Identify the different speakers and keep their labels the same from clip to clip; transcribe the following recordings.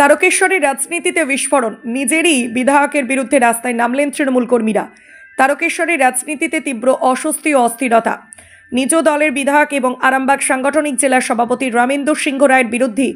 Speaker 1: তারকেশ্বরের রাজনীতিতে বিস্ফোরণ। নিজেরই বিধায়কের বিরুদ্ধে রাস্তায় নামলেন তৃণমূল কর্মীরা। তারকেশ্বরের রাজনীতিতে তীব্র অস্বস্তি ও অস্থিরতা। নিজ দলের বিধায়ক এবং আরামবাগ সাংগঠনিক জেলার সভাপতি রামেন্দ্র সিংহ রায়ের বিরুদ্ধে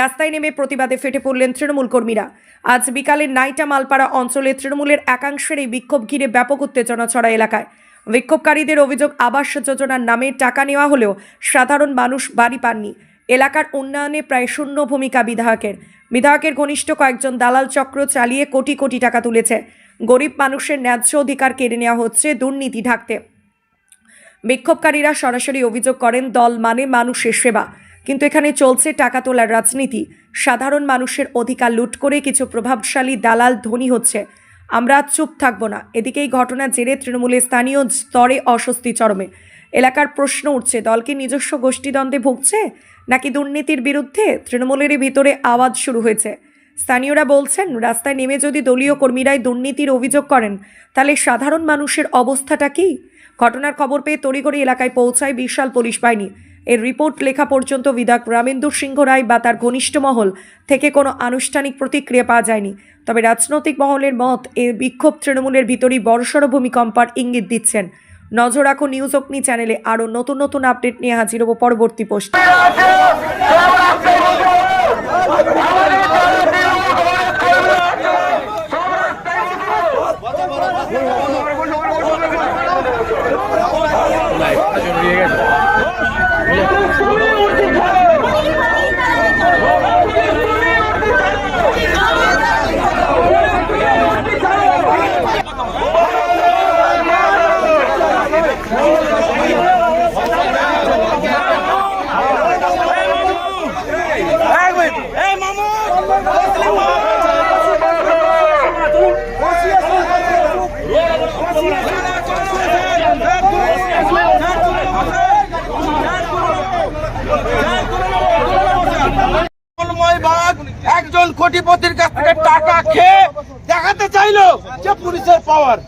Speaker 1: রাস্তায় নেমে প্রতিবাদে ফেটে পড়লেন তৃণমূল কর্মীরা। আজ বিকালে নাইটা মালপাড়া অঞ্চলে তৃণমূলের একাংশের এই বিক্ষোভ ঘিরে ব্যাপক উত্তেজনা ছড়া এলাকায়। বিক্ষোভকারীদের অভিযোগ, আবাস যোজনার নামে টাকা নেওয়া হলেও সাধারণ মানুষ বাড়ি পাননি। এলাকার উন্নয়নে প্রায় শূন্য ভূমিকা বিধায়কের। বিধায়কের ঘনিষ্ঠ কয়েকজন দালাল চক্র চালিয়ে কোটি কোটি টাকা তুলেছে। গরিব মানুষের ন্যায্য অধিকার কেড়ে নেওয়া হচ্ছে দুর্নীতি ঢাকতে। বিক্ষোভকারীরা সরাসরি অভিযোগ করেন, দল মানে মানুষের সেবা। কিন্তু এখানে চলছে টাকা তোলার রাজনীতি। সাধারণ মানুষের অধিকার লুট করে কিছু প্রভাবশালী দালাল ধনী হচ্ছে। আমরা চুপ থাকব না। এদিকে এই ঘটনার জেরে তৃণমূলের স্থানীয় স্তরে অস্বস্তি চরমে। এলাকার প্রশ্ন উঠছে দল কি নিজস্ব গোষ্ঠীদ্বন্দ্বে ভুগছে? নাকি দুর্নীতির বিরুদ্ধে তৃণমূলেরই ভিতরে আওয়াজ শুরু হয়েছে? স্থানীয়রা বলছেন, রাস্তায় নেমে যদি দলীয় কর্মীরাই দুর্নীতির অভিযোগ করেন, তাহলে সাধারণ মানুষের অবস্থাটা কী? ঘটনার খবর পেয়ে তড়িঘড়ি এলাকায় পৌঁছায় বিশাল পুলিশ বাহিনী। এর রিপোর্ট লেখা পর্যন্ত বিধায়ক রামেন্দু সিংহ রায় বা তার ঘনিষ্ঠ মহল থেকে কোনো আনুষ্ঠানিক প্রতিক্রিয়া পাওয়া যায়নি। তবে রাজনৈতিক মহলের মত, এ বিক্ষোভ তৃণমূলের ভিতরই বড়সড় ভূমিকম্পার ইঙ্গিত দিচ্ছেন। নজর রাখো নিউজ অগ্নি চ্যানেলে। আরও নতুন নতুন আপডেট নিয়ে হাজির হব পরবর্তী পোস্ট।
Speaker 2: কোটিপতির কাছ থেকে টাকা খেয়ে দেখাতে চাইলো যে পুলিশের পাওয়ার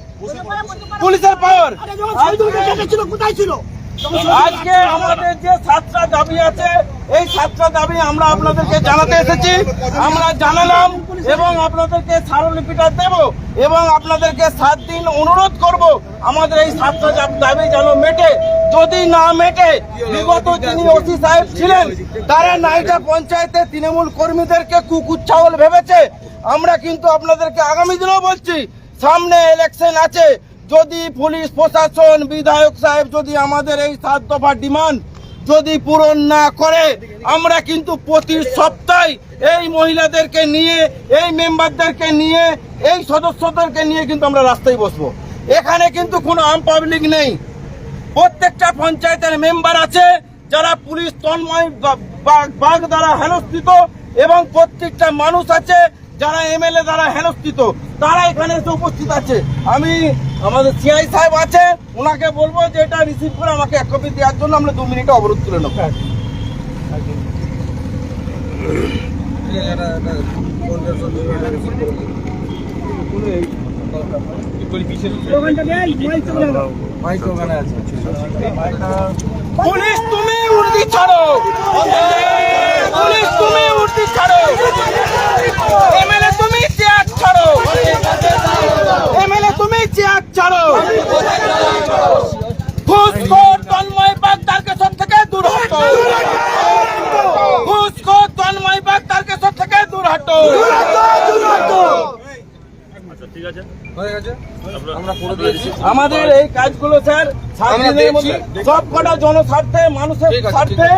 Speaker 2: পুলিশের পাওয়ার কোথায় ছিল? আজকে আমাদের যে সাতটা দাবি আছে এই সাতটা দাবি আমরা আপনাদেরকে জানাতে এসেছি। আমরা জানালাম এবং আপনাদেরকে স্মারকলিপিটা দেব এবং আপনাদেরকে সাত দিন অনুরোধ করব। আমাদের এই সাতটা দাবি যেন মেটে। যদি না মেটে বিগত যিনি ওসি সাহেব ছিলেন তারা নাইটা পঞ্চায়েতে তৃণমূল কর্মীদেরকে কুকুর কুকুচ্ছাওল ভেবেছে। আমরা কিন্তু আপনাদেরকে আগামী দিনেও বলছি সামনে ইলেকশন আছে। যদি পুলিশ প্রশাসন বিধায়ক সাহেব যদি আমাদের এই সাত দফা ডিমান্ড যদি পূরণ না করে আমরা কিন্তু প্রতি সপ্তাহে এই মহিলাদেরকে নিয়ে এই মেম্বারদেরকে নিয়ে এই সদস্যদেরকে নিয়ে কিন্তু আমরা রাস্তায় বসবো। এখানে কিন্তু কোনো আম পাবলিক নেই। প্রত্যেকটা পঞ্চায়েতের মেম্বার আছে যারা পুলিশ তন্ময় বাঘ দ্বারা হেনস্থিত এবং প্রত্যেকটা মানুষ আছে যারা এমএলএ দ্বারা হেনস্থিত। তারা এখানে এসে উপস্থিত আছে। আমি আমাদের সিআই সাহেব আছে ওনাকে বলব যে এটা রিসিভ করে আমাকে এক কপি দেওয়ার জন্য আমরা দু মিনিটে অবরোধ তুলে নেব। পুলিশ তুমি উর্দি ছাড়ো। পুলিশ তুমি উর্দি ছাড়ো। এমএলএ তুমি চেয়ার ছাড়ো। এমএলএ তুমি চেয়ার ছাড়ো। ঘুষখোর তন্ময় বাগ তারকেশ্বর থেকে দূর হটো। ঘুষখোর তন্ময় বাগ তারকেশ্বর থেকে দূর হটো। আমাদের এই কাজগুলো স্যার মধ্যে সব কটা জনস্বার্থে মানুষের স্বার্থে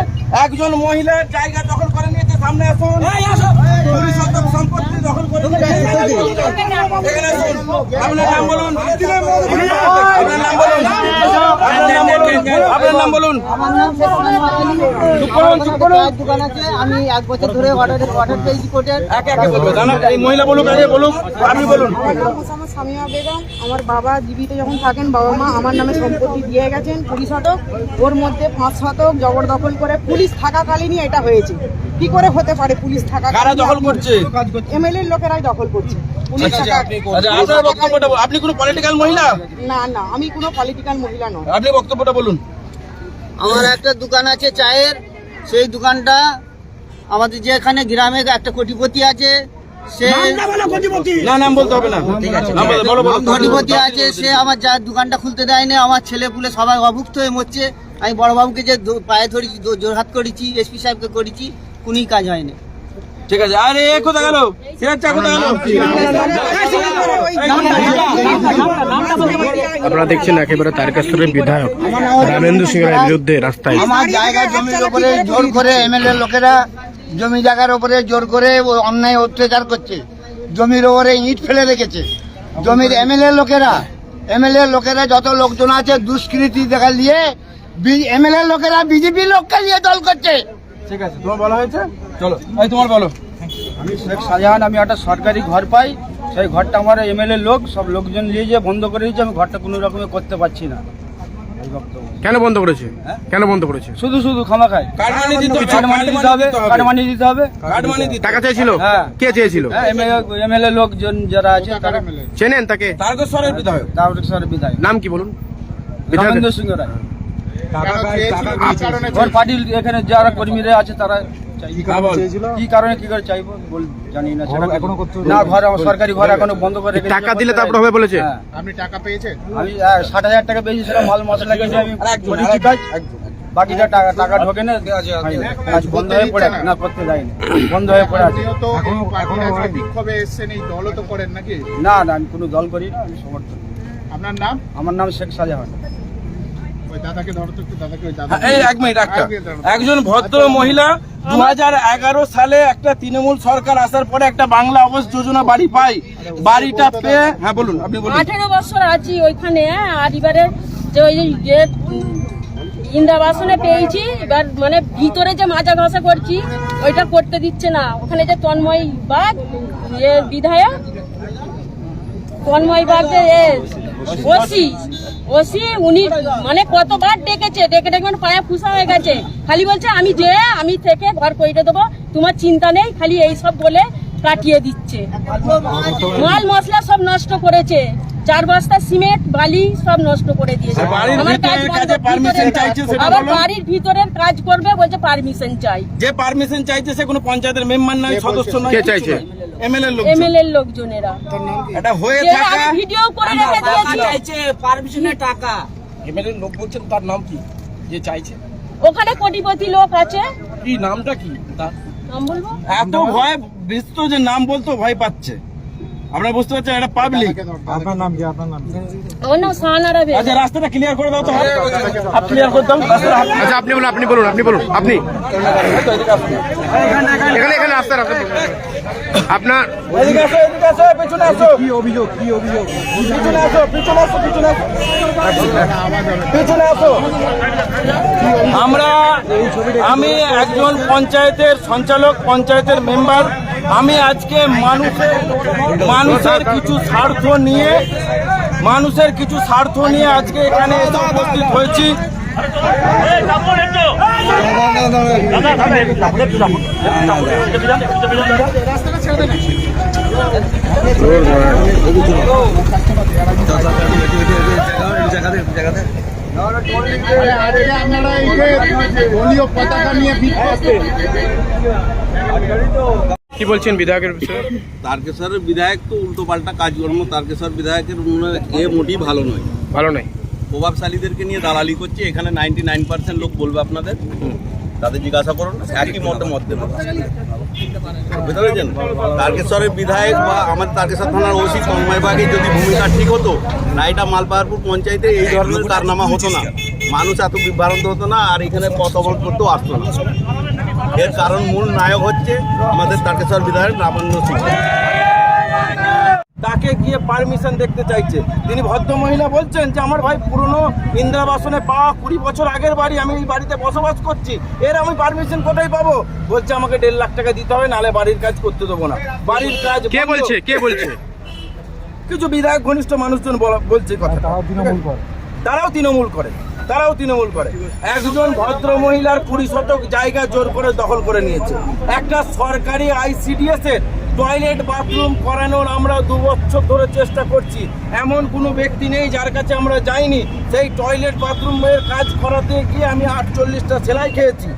Speaker 2: একজন মহিলার জায়গা দখল করে নিয়েছে। সামনে আসুন। কুড়ি শতক সম্পত্তি দখল করে এখানে আসুন। আপনার নাম বলুন। আপনার নাম বলুন। আপনার নাম বলুন।
Speaker 3: আমার নাম শেখ
Speaker 2: চুপ করুন, চুপ করুন।
Speaker 3: চায়ের দোকান আছে। আমি এক বছর ধরে অর্ডার অর্ডার পেয়েছি কোর্টের।
Speaker 2: একে একে বলবে। জানা এই মহিলা বলুক আগে বলুক আপনি বলুন।
Speaker 4: আমার নাম সামিয়া বেগম। আমার বাবা জীবিত যখন থাকেন বাবা মা আমার নামে সম্পত্তি দিয়ে গেছেন কুড়ি শতক ওর মধ্যে পাঁচ শতক জবরদখল করে পুলিশ থাকাকালীনই এটা হয়েছে। কি করে হতে পারে পুলিশ থাকা
Speaker 2: কারা দখল করছে?
Speaker 4: এমএলএ লোকেরাই দখল করছে। পুলিশ থাকা
Speaker 2: আচ্ছা আপনার বক্তব্যটা আপনি কোনো পলিটিক্যাল মহিলা?
Speaker 4: না না আমি কোনো পলিটিক্যাল মহিলা নয়।
Speaker 2: আপনি বক্তব্যটা বলুন।
Speaker 3: আমার একটা দোকান আছে চায়ের। সেই দোকানটা আমাদের যে এখানে গ্রামে একটা কোটিপতি আছে সে
Speaker 2: না নাম বলতে হবে না। ঠিক আছে। বলো বলো
Speaker 3: কোটিপতি আছে সে আমার যা দোকানটা খুলতে দেয়নি আমার ছেলে পুলে সবাই অভুক্ত হয়ে মরছে। আমি বড় বাবুকে যে পায়ে ধরেছি দো- জোরহাত করেছি এসপি সাহেবকে করেছি কোনই কাজ হয়নি।
Speaker 2: ঠিক আছে আরে এ কোথা গেল? সিরাজ চা কোথা গেল?
Speaker 5: আপনারা দেখছেন একেবারে তারকেশ্বরের বিধায়ক রামেন্দ্র সিংহের বিরুদ্ধে রাস্তায়।
Speaker 6: আমার জায়গা জমির উপরে জোর করে এমএলএ লোকেরা জমি জায়গার উপরে জোর করে ও অন্যায় অত্যাচার করছে। জমির উপরে ইট ফেলে রেখেছে। জমির এমএলএ লোকেরা এমএলএ লোকেরা যত লোকজন আছে দুষ্কৃতি দেখা নিয়ে এমএলএ লোকেরা বিজেপি লোককে নিয়ে দল করছে।
Speaker 2: ঠিক আছে তোমার বলা হয়েছে? চলো। এই তোমার বলো।
Speaker 7: আমি শেখ শাহজাহান আমি একটা সরকারি ঘর পাই। সেই ঘরটা আমার এমএলএ লোক সব লোকজন নিয়ে যে বন্ধ করে দিয়েছে আমি ঘরটা কোনো রকমে করতে পারছি না।
Speaker 5: কেন বন্ধ করেছে? কেন বন্ধ করেছে?
Speaker 7: শুধু শুধু খামা খায়
Speaker 2: কার্ড মানি দিতে হবে
Speaker 7: কার্ড মানি দিতে হবে কার্ড মানি দিতে হবে।
Speaker 2: কার্ড মানি দিতে
Speaker 5: টাকা চেয়েছিল?
Speaker 7: হ্যাঁ।
Speaker 5: কে চেয়েছিল?
Speaker 7: হ্যাঁ এমএলএ লোকজন যারা আছে তারা
Speaker 5: চেনেন তাকে?
Speaker 2: তারকেশ্বরের বিধায়ক।
Speaker 7: তারকেশ্বরের বিধায়ক।
Speaker 5: নাম কি বলুন?
Speaker 7: সিংহ রায়। পার্টির এখানে যারা কর্মীরা আছে তারা চাই-
Speaker 2: বল।
Speaker 7: কি কারণে কি করে চাইব? জানি না সেটা না ঘর আমার সরকারি ঘর এখনও বন্ধ করে রেখেছে।
Speaker 5: টাকা দিলে তারপর হবে বলেছে?
Speaker 7: হ্যাঁ। আমি ষাট হাজার টাকা পেয়েছিলাম মাল মশলা কিনে আমি করেছি কাজ বাকিটা টাকা টাকা ঢোকে না কাজ বন্ধ হয়ে পড়ে আছে। না। করতে যায়নি বন্ধ হয়ে পড়ে আছে।
Speaker 8: বিক্ষোভে এসছেন এই দলও তো করেন নাকি?
Speaker 7: না না আমি কোনো দল করি না আমি সমর্থন
Speaker 8: আপনার নাম?
Speaker 7: আমার নাম শেখ শাহজাহান
Speaker 2: একজন ভদ্র মহিলা দু সালে একটা তৃণমূল সরকার আসার পরে একটা বাংলা আবাস যোজনা বাড়ি পাই বাড়িটা পেয়ে হ্যাঁ বলুন আপনি বলুন।
Speaker 9: আঠেরো বছর আছি ওইখানে হ্যাঁ, আর এবারে যে ওই যে- ইন্দ্রাবাসনে পেয়েছি এবার মানে ভিতরে যে মাজা ঘষা করছি ওইটা করতে দিচ্ছে না। ওখানে যে তন্ময় বাগ এ বিধায়ক তন্ময় বাগ যে এ, ওসি ওসি উনি মানে কতবার ডেকেছে ডেকে দেখবেন পায়ে ফুসা হয়ে গেছে। খালি বলছে আমি যে আমি থেকে ঘর করে দেবো তোমার চিন্তা নেই খালি এই সব বলে কাটিয়ে দিচ্ছে। মাল মশলা সব নষ্ট করেছে। চার বস্তা সিমেন্ট বালি সব নষ্ট করে দিয়েছে। আমার কাজ বন্ধ,
Speaker 2: কাজে চাইছে সেটা
Speaker 9: আবার বাড়ির ভিতরের কাজ করবে বলছে পারমিশন চাই।
Speaker 2: যে পারমিশন চাইছে সে কোনো পঞ্চায়েতের মেম্বার নয় সদস্য নয়
Speaker 5: কে চাইছে?
Speaker 9: লোকজনেরা।
Speaker 2: এটা হয়ে
Speaker 9: ভিডিও করে রেখে দিয়েছি।
Speaker 2: এমএলএ লোক বলছেন তার নাম কি? যে চাইছে।
Speaker 9: ওখানে কোটিপতি লোক আছে।
Speaker 2: কি নামটা কি? তার
Speaker 9: নাম বলব?
Speaker 2: এত ভয় বিস্ত যে নাম বলতো ভয় পাচ্ছে। আপনারা বুঝতে পারছি এটা পাবলিক
Speaker 9: আমার নাম সাহানারা বেগম।
Speaker 2: আচ্ছা রাস্তাটা ক্লিয়ার করে দাও তো। হাত ক্লিয়ার করে দাও।
Speaker 5: আচ্ছা আপনি বলুন আপনি বলুন আপনি বলুন আপনি। এখানে এখানে রাস্তা রাস্তা আপনার
Speaker 2: এদিকে আসো এদিকে আসো পেছনে আসো। কি অভিযোগ কি অভিযোগ? পিছনে আসো পিছনে আসো পিছনে আসো। পিছনে আসো। আমরা আমি একজন পঞ্চায়েতের সঞ্চালক পঞ্চায়েতের মেম্বার। আমি আজকে মানুষের মানুষের কিছু স্বার্থ নিয়ে, মানুষের কিছু স্বার্থ নিয়ে আজকে এখানে উপস্থিত হয়েছি।
Speaker 8: আপনারা এই যে পতাকা নিয়ে
Speaker 5: কি বলছেন বিধায়কের বিষয়ে?
Speaker 10: তারকেশ্বরের বিধায়ক তো উল্টো পাল্টা কাজকর্ম তারকেশ্বর বিধায়কের এ মোটেই ভালো নয়।
Speaker 5: ভালো নয়।
Speaker 10: প্রভাবশালীদেরকে নিয়ে দালালি করছে এখানে নাইনটি নাইন পার্সেন্ট লোক বলবে আপনাদের। তাদের জিজ্ঞাসা করুন একই মতে মত দেবে বুঝতে পেরেছেন? তারকেশ্বরের বিধায়ক বা আমাদের তারকেশ্বর থানার ওসি তন্ময় যদি ভূমিকা ঠিক হতো রায়টা মালপাহাড়পুর পঞ্চায়েতে এই ধরনের কারনামা হতো না। মানুষ এত বিভ্রান্ত হতো না আর এখানে পথ অবরোধ করতেও আসতো না। এর কারণ মূল নায়ক হচ্ছে আমাদের তারকেশ্বর বিধায়ক রামান্য সিং।
Speaker 2: তাকে গিয়ে পারমিশন দেখতে চাইছে। তিনি ভদ্র মহিলা বলছেন যে আমার ভাই পুরনো ইন্দ্রাবাসনে পাওয়া কুড়ি বছর আগের বাড়ি আমি এই বাড়িতে বসবাস করছি। এর আমি পারমিশন কোথায় পাবো? বলছে আমাকে দেড় লাখ টাকা দিতে হবে নালে বাড়ির কাজ করতে দেবো না। বাড়ির কাজ
Speaker 5: কে বলছে? কে বলছে?
Speaker 2: কিছু বিধায়ক ঘনিষ্ঠ মানুষজন বলা- বলছে কথা তারাও তৃণমূল করে। তারাও তৃণমূল করে। তারাও তৃণমূল করে। একজন ভদ্র মহিলার কুড়ি শতক জায়গা জোর করে দখল করে নিয়েছে। একটা সরকারি আইসিডিএস এর টয়লেট বাথরুম করানোর আমরা দু বছর ধরে চেষ্টা করছি। এমন কোনো ব্যক্তি নেই যার কাছে আমরা যাইনি। সেই টয়লেট বাথরুমের কাজ করাতে গিয়ে আমি আটচল্লিশটা সেলাই খেয়েছি।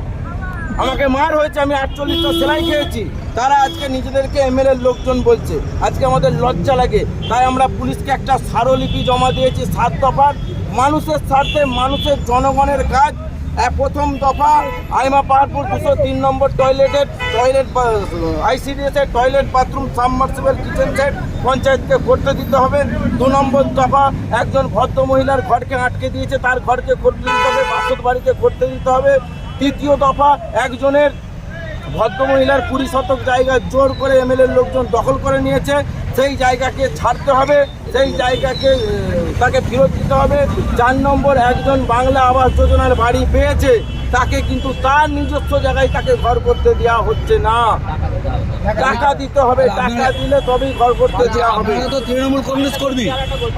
Speaker 2: আমাকে মার হয়েছে, আমি আটচল্লিশটা সেলাই খেয়েছি। তারা আজকে নিজেদেরকে এমএলএর লোকজন বলছে, আজকে আমাদের লজ্জা লাগে। তাই আমরা পুলিশকে একটা স্মারলিপি জমা দিয়েছি, সাত দফার। মানুষের স্বার্থে মানুষের জনগণের কাজ। প্রথম দফা আইমা পাহাড়পুর দুশো তিন নম্বর টয়লেটের টয়লেট আইসিডিএস এর toilet bathroom submersible kitchen set পঞ্চায়েতকে করতে দিতে হবে। দু নম্বর দফা একজন ভদ্র মহিলার ঘরকে আটকে দিয়েছে, তার ঘরকে করতে দিতে হবে বাসত বাড়িকে করতে দিতে হবে। তৃতীয় দফা একজনের ভদ্রমহিলার কুড়ি শতক জায়গা জোর করে এমএলএর লোকজন দখল করে নিয়েছে। সেই জায়গাকে ছাড়তে হবে, সেই জায়গাকে তাকে ফেরত দিতে হবে। চার নম্বর একজন বাংলা আবাস যোজনার বাড়ি পেয়েছে। তাকে কিন্তু তার নিজস্ব জায়গায় তাকে ঘর করতে দেওয়া হচ্ছে না। টাকা দিতে হবে টাকা দিলে তবেই ঘর করতে দেওয়া হবে।
Speaker 7: তো তৃণমূল কংগ্রেস কর্মী।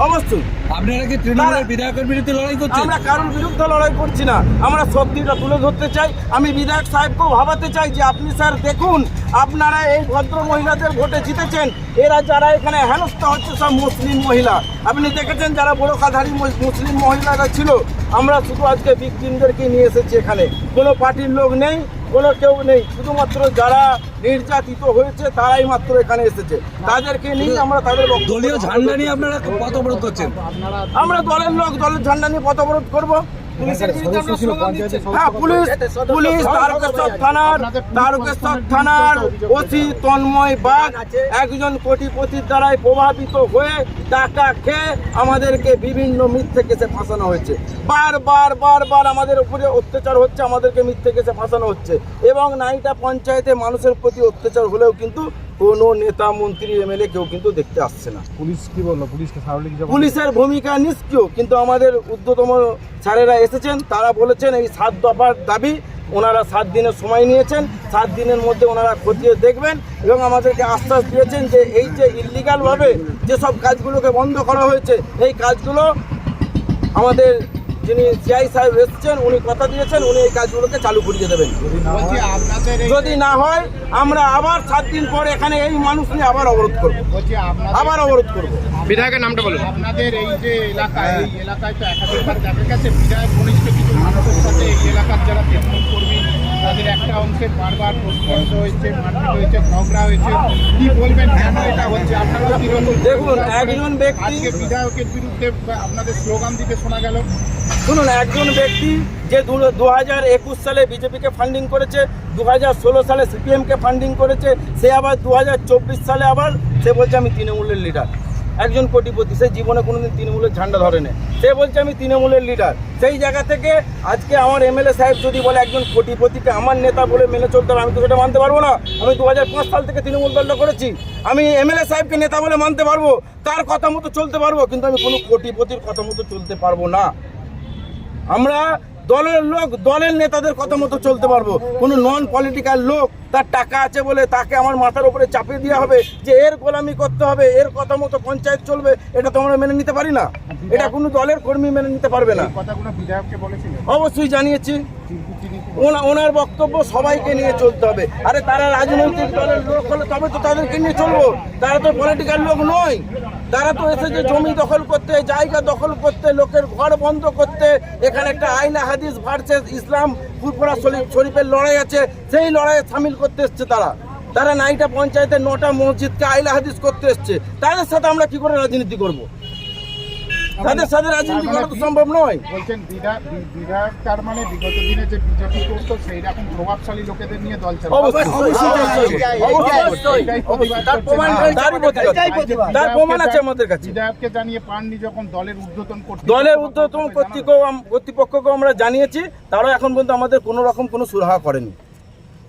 Speaker 2: অবশ্যই।
Speaker 7: আপনারা কি
Speaker 2: তৃণমূলের
Speaker 7: বিধায়কের বিরুদ্ধে লড়াই
Speaker 2: আমরা কারোর বিরুদ্ধে লড়াই করছি না। আমরা সত্যিটা তুলে ধরতে চাই। আমি বিধায়ক সাহেবকেও ভাবাতে চাই যে আপনি স্যার দেখুন আপনারা এই ভদ্র মহিলাদের ভোটে জিতেছেন। এরা যারা এখানে হেনস্থা হচ্ছে সব মুসলিম মহিলা। আপনি দেখেছেন যারা বড় কাধারি মুসলিম মহিলারা ছিল? আমরা শুধু আজকে ভিকটিমদেরকে নিয়ে এসেছি এখানে। কোনো পার্টির লোক নেই কোনো কেউ নেই। শুধুমাত্র যারা নির্যাতিত হয়েছে তারাই মাত্র এখানে এসেছে। তাদেরকে নিয়ে আমরা তাদের
Speaker 7: দলীয় ঝান্ডা নিয়ে আপনারা পথ অবরোধ করছেন?
Speaker 2: আমরা দলের লোক দলের ঝান্ডা নিয়ে পথ অবরোধ করব। হ্যাঁ পুলিশ পুলিশ তারকেশ্বর থানার তারকেশ্বর থানার ওসি তন্ময় বাগ একজন কোটিপতির দ্বারাই প্রভাবিত হয়ে টাকা খেয়ে আমাদেরকে বিভিন্ন মিথ্যে কেসে ফাঁসানো হয়েছে। বারবার বারবার আমাদের উপরে অত্যাচার হচ্ছে আমাদেরকে মিথ্যে কেসে ফাঁসানো হচ্ছে। এবং নাইটা পঞ্চায়েতে মানুষের প্রতি অত্যাচার হলেও কিন্তু কোনো নেতা মন্ত্রী এমএলএ কেউ কিন্তু দেখতে আসছে না।
Speaker 8: পুলিশ কি বলল? পুলিশকে
Speaker 2: পুলিশের ভূমিকা নিষ্ক্রিয় কিন্তু আমাদের ঊর্ধ্বতম স্যারেরা এসেছেন তারা বলেছেন এই সাত দফার দাবি ওনারা সাত দিনের সময় নিয়েছেন সাত দিনের মধ্যে ওনারা খতিয়ে দেখবেন এবং আমাদেরকে আশ্বাস দিয়েছেন যে এই যে ইলিগালভাবে যেসব কাজগুলোকে বন্ধ করা হয়েছে এই কাজগুলো আমাদের যিনি সিআই সাহেব এসছেন উনি কথা দিয়েছেন উনি এই কাজগুলোকে চালু করিয়ে দেবেন।
Speaker 8: বলছি আপনাদের এই
Speaker 2: যদি না হয় আমরা আবার সাত দিন পর এখানে এই মানুষ নিয়ে আবার অবরোধ করব। আবার অবরোধ করব।
Speaker 5: বিধায়কের নামটা বলুন।
Speaker 8: আপনাদের এই যে এলাকা এই এলাকায় তো একাধিকবার দেখা গেছে বিধায়ক ঘনিষ্ঠ কিছু মানুষের সাথে এই এলাকার যারা কর্মী তাদের একটা অংশের বারবার প্রস্তাবিত হয়েছে মারপিট হয়েছে ঝগড়া হয়েছে। কি বলবেন কেন এটা হচ্ছে? আপনারা তৃণমূল
Speaker 2: দেখুন একজন ব্যক্তি
Speaker 8: আজকে বিধায়কের বিরুদ্ধে আপনাদের স্লোগান দিতে শোনা গেল।
Speaker 2: শুনুন একজন ব্যক্তি যে দু হাজার একুশ সালে বিজেপিকে ফান্ডিং করেছে দু হাজার ষোলো সালে সিপিএমকে ফান্ডিং করেছে সে আবার দু হাজার চব্বিশ সালে আবার সে বলছে আমি তৃণমূলের লিডার একজন কোটিপতি সে জীবনে কোনোদিন তৃণমূলের ঝান্ডা ধরেনি। সে বলছে, আমি তৃণমূলের লিডার সেই জায়গা থেকে আজকে আমার এমএলএ সাহেব যদি বলে একজন কোটিপতিকে আমার নেতা বলে মেনে চলতে হবে, আমি তো সেটা মানতে পারব না। আমি দু হাজার পাঁচ সাল থেকে তৃণমূল দলটা করেছি। আমি এমএলএ সাহেবকে নেতা বলে মানতে পারব। তার কথা মতো চলতে পারব, কিন্তু আমি কোনো কোটিপতির কথা মতো চলতে পারব না। আমরা দলের লোক দলের নেতাদের কথা মতো চলতে পারব। কোনো নন পলিটিক্যাল লোক তার টাকা আছে বলে তাকে আমার মাথার উপরে চাপিয়ে দেওয়া হবে যে এর গোলামি করতে হবে এর কথা মতো পঞ্চায়েত চলবে এটা তো আমরা মেনে নিতে পারি না। এটা কোনো দলের কর্মী মেনে নিতে পারবে না। অবশ্যই জানিয়েছি। ওনার বক্তব্য সবাইকে নিয়ে চলতে হবে। আরে তারা রাজনৈতিক দলের লোক হলে তবে তো তাদেরকে নিয়ে চলবো। তারা তো পলিটিক্যাল লোক নয়। তারা তো এসেছে জমি দখল করতে, জায়গা দখল করতে, লোকের ঘর বন্ধ করতে, এখানে একটা আইলা হাদিস ভার্সেস ইসলাম ফুরফুরা শরীফ শরীফের লড়াই আছে, সেই লড়াইয়ে সামিল করতে এসছে তারা। তারা নাইটা পঞ্চায়েতের নটা মসজিদকে আইলা হাদিস করতে এসছে। তাদের সাথে আমরা কি করে রাজনীতি করব? তাদের সাথে রাজনীতি করা তো সম্ভব নয়।
Speaker 8: বলছেন বিধায়ক তার মানে বিগত দিনে যে বিজেপি করতো সেই রকম প্রভাবশালী লোকেদের নিয়ে দল।
Speaker 2: তার প্রমাণ আছে আমাদের কাছে।
Speaker 8: বিধায়ককে জানিয়ে পাননি যখন দলের উদ্বোধন করতে
Speaker 2: দলের উদ্যোতন কর্তৃপক্ষকে আমরা জানিয়েছি তারাও এখন পর্যন্ত আমাদের কোনো রকম কোনো সুরাহা করেনি।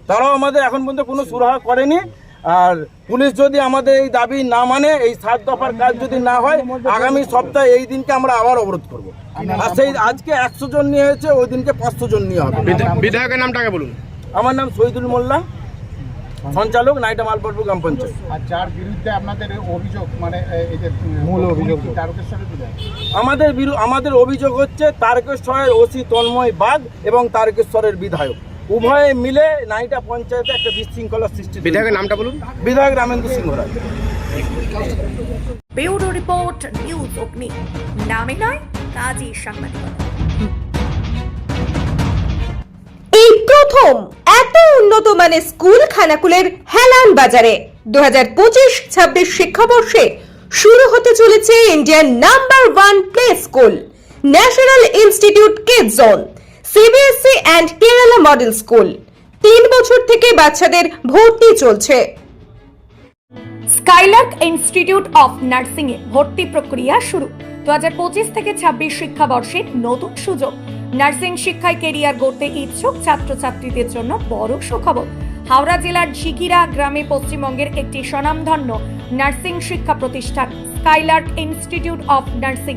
Speaker 2: তারাও আমাদের এখন পর্যন্ত কোনো সুরাহা করেনি। আর পুলিশ যদি আমাদের এই দাবি না মানে এই সাত দফার কাজ যদি না হয় আগামী সপ্তাহে এই দিনকে আমরা আবার অবরোধ করব। আর সেই আজকে একশো জন নিয়ে হয়েছে ওই দিনকে পাঁচশো জন নিয়ে হবে।
Speaker 5: বিধা- বিধায়কের নামটাকে বলুন।
Speaker 2: আমার নাম শহীদুল মোল্লা সঞ্চালক নাইটা মালপটপুর গ্রাম পঞ্চায়েত।
Speaker 8: আর যার বিরুদ্ধে আপনাদের অভিযোগ মানে এই যে মূল অভিযোগ।
Speaker 2: আমাদের বিরু- আমাদের অভিযোগ হচ্ছে তারকেশ্বরের ওসি তন্ময় বাগ এবং তারকেশ্বরের বিধায়ক। উভয়ে মিলে নাইটা পঞ্চায়েতে একটা বিশৃঙ্খলা সৃষ্টি
Speaker 5: বিধায়কের নামটা বলুন।
Speaker 2: বিধায়ক Ramendra Singha Roy.
Speaker 1: Bureau report news Agni. নামে নয় কাজী সাংবাদিকতা
Speaker 11: এই প্রথম এত উন্নত মানের স্কুল খানাকুলের হেলান বাজারে। দু হাজার পঁচিশ ছাব্বিশ শিক্ষাবর্ষে শুরু হতে চলেছে Indian number one play school national institute kid zone CBSE and Kerala model school তিন বছর থেকে বাচ্চাদের ভর্তি চলছে।
Speaker 1: স্কাইলার্ক ইনস্টিটিউট অফ নার্সিং এ ভর্তি প্রক্রিয়া শুরু। দু হাজার পঁচিশ থেকে ছাব্বিশ শিক্ষাবর্ষে নতুন সুযোগ। নার্সিং শিক্ষায় কেরিয়ার গড়তে ইচ্ছুক ছাত্রছাত্রীদের জন্য বড় সুখবর। হাওড়া জেলার ঝিকিরা গ্রামে পশ্চিমবঙ্গের একটি স্বনামধন্য নার্সিং শিক্ষা প্রতিষ্ঠান স্কাইলার্ক ইনস্টিটিউট অফ নার্সিং